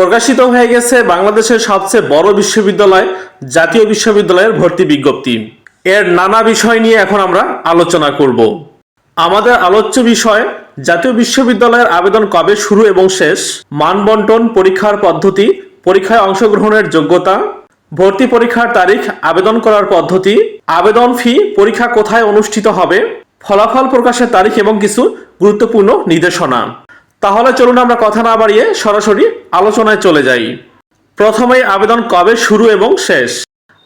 প্রকাশিত হয়ে গেছে বাংলাদেশের সবচেয়ে বড় বিশ্ববিদ্যালয়, জাতীয় বিশ্ববিদ্যালয়ের ভর্তি বিজ্ঞপ্তি। এর নানা বিষয় নিয়ে এখন আমরা আলোচনা করব। আমাদের আলোচ্য বিষয়, জাতীয় বিশ্ববিদ্যালয়ের আবেদন কবে শুরু এবং শেষ? মানবন্টন পরীক্ষার পদ্ধতি, পরীক্ষায় অংশগ্রহণের যোগ্যতা, ভর্তি পরীক্ষার তারিখ, আবেদন করার পদ্ধতি, আবেদন ফি, পরীক্ষা কোথায় অনুষ্ঠিত হবে, ফলাফল প্রকাশের তারিখ এবং কিছু গুরুত্বপূর্ণ নির্দেশনা। তাহলে চলুন আমরা কথা না বাড়িয়ে সরাসরি আলোচনায় চলে যাই। প্রথমেই আবেদন কবে শুরু এবং শেষ?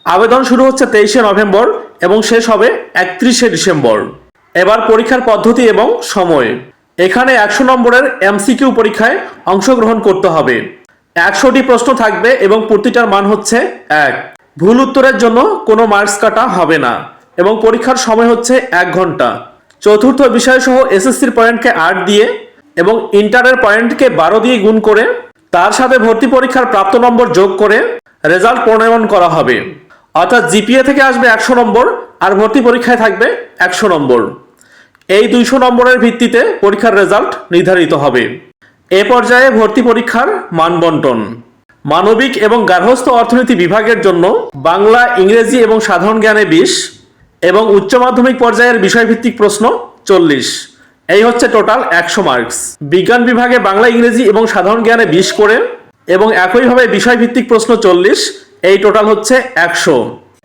আবেদন শুরু হচ্ছে তেইশে নভেম্বর এবং শেষ হবে একত্রিশে ডিসেম্বর। এবার পরীক্ষার পদ্ধতি এবং সময়। এখানে একশো নম্বরের এমসিকিউ পরীক্ষায় অংশগ্রহণ করতে হবে। একশোটি প্রশ্ন থাকবে এবং প্রতিটার মান হচ্ছে এক। ভুল উত্তরের জন্য কোনো মার্কস কাটা হবে না এবং পরীক্ষার সময় হচ্ছে এক ঘণ্টা। চতুর্থ বিষয় সহ এসএসসির পয়েন্টকে আট দিয়ে এবং ইন্টারের পয়েন্টকে বারো দিয়ে গুণ করে তার সাথে ভর্তি পরীক্ষার প্রাপ্ত নম্বর যোগ করে রেজাল্ট প্রণয়ন করা হবে। অর্থাৎ জিপিএ থেকে আসবে একশো নম্বর আর ভর্তি পরীক্ষায় থাকবে একশো নম্বর। এই দুইশো নম্বরের ভিত্তিতে পরীক্ষার রেজাল্ট নির্ধারিত হবে। এ পর্যায়ে ভর্তি পরীক্ষার মানবন্টন। মানবিক এবং গার্হস্থ্য অর্থনীতি বিভাগের জন্য বাংলা, ইংরেজি এবং সাধারণ জ্ঞানে বিশ এবং উচ্চ মাধ্যমিক পর্যায়ের বিষয়ভিত্তিক প্রশ্ন চল্লিশ। এই হচ্ছে টোটাল একশো মার্কস বিজ্ঞান বিভাগে বাংলা, ইংরেজি এবং সাধারণ জ্ঞানে বিশ করে এবং একইভাবে বিষয়ভিত্তিক প্রশ্ন চল্লিশ, এই টোটাল হচ্ছে একশো।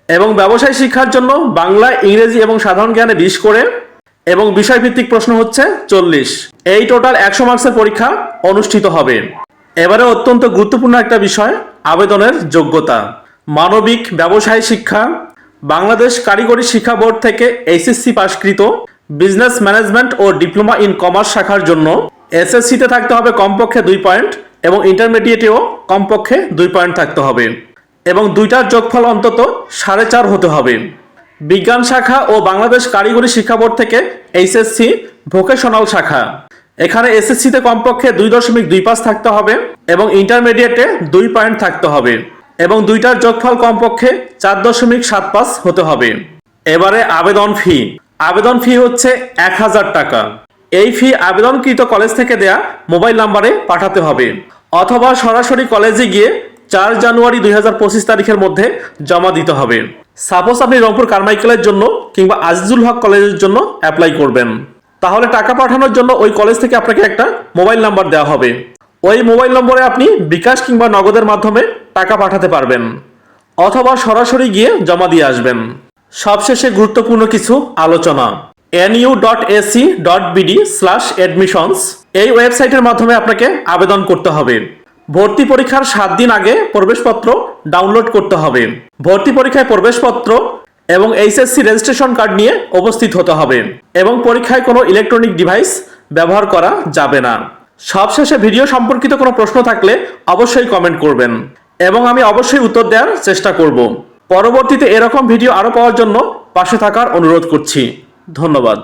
এবং ব্যবসায় শিক্ষার জন্য বাংলা, ইংরেজি এবং সাধারণ জ্ঞানে বিশ করে এবং বিষয়ভিত্তিক প্রশ্ন হচ্ছে চল্লিশ। এই টোটাল একশো মার্কসের পরীক্ষা অনুষ্ঠিত হবে। এবারে অত্যন্ত গুরুত্বপূর্ণ একটা বিষয়, আবেদনের যোগ্যতা। মানবিক, ব্যবসায় শিক্ষা, বাংলাদেশ কারিগরি শিক্ষা বোর্ড থেকে এইচএসসি পাশকৃত বিজনেস ম্যানেজমেন্ট ও ডিপ্লোমা ইন কমার্স শাখার জন্য এসএসসিতে থাকতে হবে কমপক্ষে দুই পয়েন্ট এবং ইন্টারমিডিয়েটেও কমপক্ষে দুই পয়েন্ট থাকতে হবে এবং দুইটার যোগফল অন্তত সাড়ে চার হতে হবে। বিজ্ঞান শাখা ও বাংলাদেশ কারিগরি শিক্ষা বোর্ড থেকে এইচএসসি ভোকেশনাল শাখা। এখানে এসএসসিতে কমপক্ষে দুই দশমিক দুই পাঁচ থাকতে হবে এবং ইন্টারমিডিয়েটে দুই পয়েন্ট থাকতে হবে এবং দুইটার যোগফল কমপক্ষে চার দশমিক সাত পাঁচ হতে হবে। এবারে আবেদন ফি। আবেদন ফি হচ্ছে এক হাজার টাকা। এই ফি আবেদনকৃত কলেজ থেকে দেয়া মোবাইল নাম্বারে পাঠাতে হবে। অথবা সরাসরি কলেজে গিয়ে চার জানুয়ারি দুই হাজার পঁচিশ তারিখের মধ্যে জমা দিতে হবে। সাপোজ আপনি রংপুর কারমাইকেলের জন্য কিংবা আজিজুল হক কলেজের জন্য অ্যাপ্লাই করবেন। তাহলে টাকা পাঠানোর জন্য ওই কলেজ থেকে আপনাকে একটা মোবাইল নাম্বার দেওয়া হবে। ওই মোবাইল নম্বরে আপনি বিকাশ কিংবা নগদের মাধ্যমে টাকা পাঠাতে পারবেন। অথবা সরাসরি গিয়ে জমা দিয়ে আসবেন। সবশেষে গুরুত্বপূর্ণ কিছু আলোচনা। NU dot AC dot BD slash admissions এই ওয়েবসাইটের মাধ্যমে আপনাকে আবেদন করতে হবে। ভর্তি পরীক্ষার সাত দিন আগে প্রবেশপত্র ডাউনলোড করতে হবে। ভর্তি পরীক্ষায় প্রবেশপত্র এবং এইচএসসি রেজিস্ট্রেশন কার্ড নিয়ে উপস্থিত হতে হবে এবং পরীক্ষায় কোনো ইলেকট্রনিক ডিভাইস ব্যবহার করা যাবে না। সবশেষে ভিডিও সম্পর্কিত কোনো প্রশ্ন থাকলে অবশ্যই কমেন্ট করবেন এবং আমি অবশ্যই উত্তর দেওয়ার চেষ্টা করব। পরবর্তীতে এরকম ভিডিও আরও পাওয়ার জন্য পাশে থাকার অনুরোধ করছি। ধন্যবাদ।